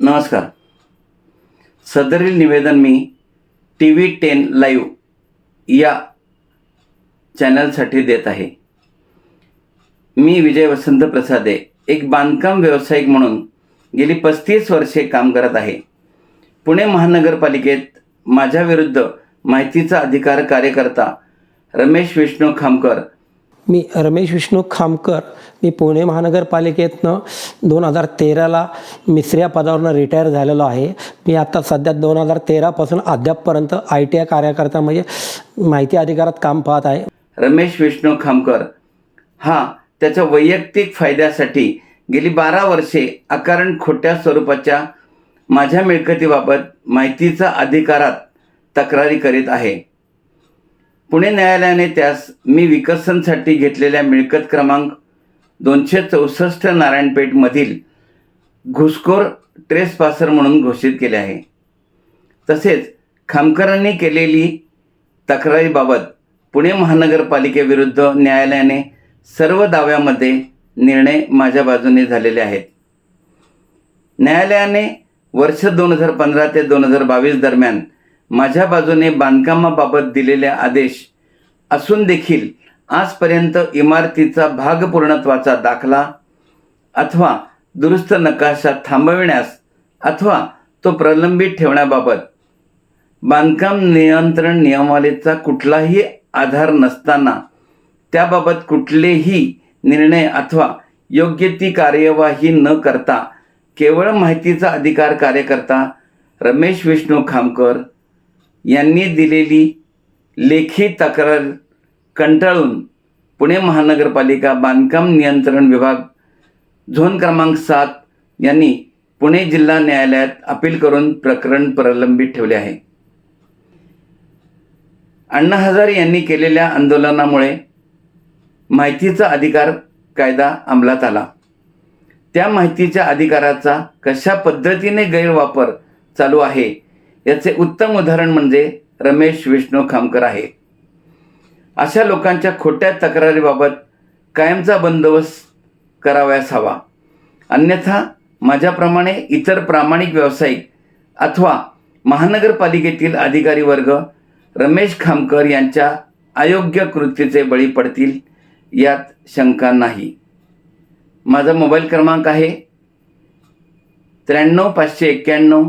नमस्कार. सदरील निवेदन मी टी व्ही टेन लाईव्ह या चॅनलसाठी देत आहे. मी विजय वसंत प्रसादे एक बांधकाम व्यावसायिक म्हणून गेली पस्तीस वर्षे काम करत आहे. पुणे महानगरपालिकेत माझ्याविरुद्ध माहितीचा अधिकार कार्यकर्ता रमेश विष्णू खामकर. मी रमेश विष्णू खामकर. मी पुणे महानगरपालिकेतनं दोन हजार तेराला मिसरी या पदावरनं रिटायर झालेलो आहे. मी आता सध्या दोन हजार तेरापासून अद्यापपर्यंत आय टी आय कार्यकर्ता म्हणजे माहिती अधिकारात काम पाहत आहे. रमेश विष्णू खामकर. हा त्याच्या वैयक्तिक फायद्यासाठी गेली बारा वर्षे अकारण खोट्या स्वरूपाच्या माझ्या मिळकतीबाबत माहितीचा अधिकारात तक्रारी करीत आहे. पुणे न्यायालयाने त्यास मी विकसनसाठी घेतलेल्या मिळकत क्रमांक दोनशे चौसष्ट नारायणपेठमधील घुसखोर ट्रेसपासर म्हणून घोषित केले आहे. तसेच खामकरांनी केलेली तक्रारीबाबत पुणे महानगरपालिकेविरुद्ध न्यायालयाने सर्व दाव्यामध्ये निर्णय माझ्या बाजूने झालेले आहेत. न्यायालयाने वर्ष दोन हजार पंधरा ते दोन हजार बावीस दरम्यान माझ्या बाजूने बांधकामाबाबत दिलेले आदेश असून देखील आजपर्यंत इमारतीचा भागपूर्णत्वाचा दाखला अथवा दुरुस्त नकाशा थांबविण्यास अथवा तो प्रलंबित ठेवण्याबाबत बांधकाम नियंत्रण नियमावलीचा कुठलाही आधार नसताना त्याबाबत कुठलेही निर्णय अथवा योग्य ती कार्यवाही न करता केवळ माहितीचा अधिकार कार्यकर्ता रमेश विष्णू खामकर यांनी दिलेली लेखी तक्रार कंटाळून पुणे महानगरपालिका बांधकाम नियंत्रण विभाग झोन क्रमांक सात यांनी पुणे जिल्हा न्यायालयात अपील करून प्रकरण प्रलंबित ठेवले आहे. अण्णा हजारे यांनी केलेल्या आंदोलनामुळे माहितीचा अधिकार कायदा अंमलात आला. त्या माहितीच्या अधिकाराचा कशा पद्धतीने गैरवापर चालू आहे याचे उत्तम उदाहरण म्हणजे रमेश विष्णू खामकर आहे. अशा लोकांच्या खोट्या तक्रारीबाबत कायमचा बंदोबस्त करावयास हवा. अन्यथा माझ्याप्रमाणे इतर प्रामाणिक व्यावसायिक अथवा महानगरपालिकेतील अधिकारी वर्ग रमेश खामकर यांच्या अयोग्य कृतीचे बळी पडतील यात शंका नाही. माझा मोबाईल क्रमांक आहे त्र्याण्णव पाचशे एक्क्याण्णव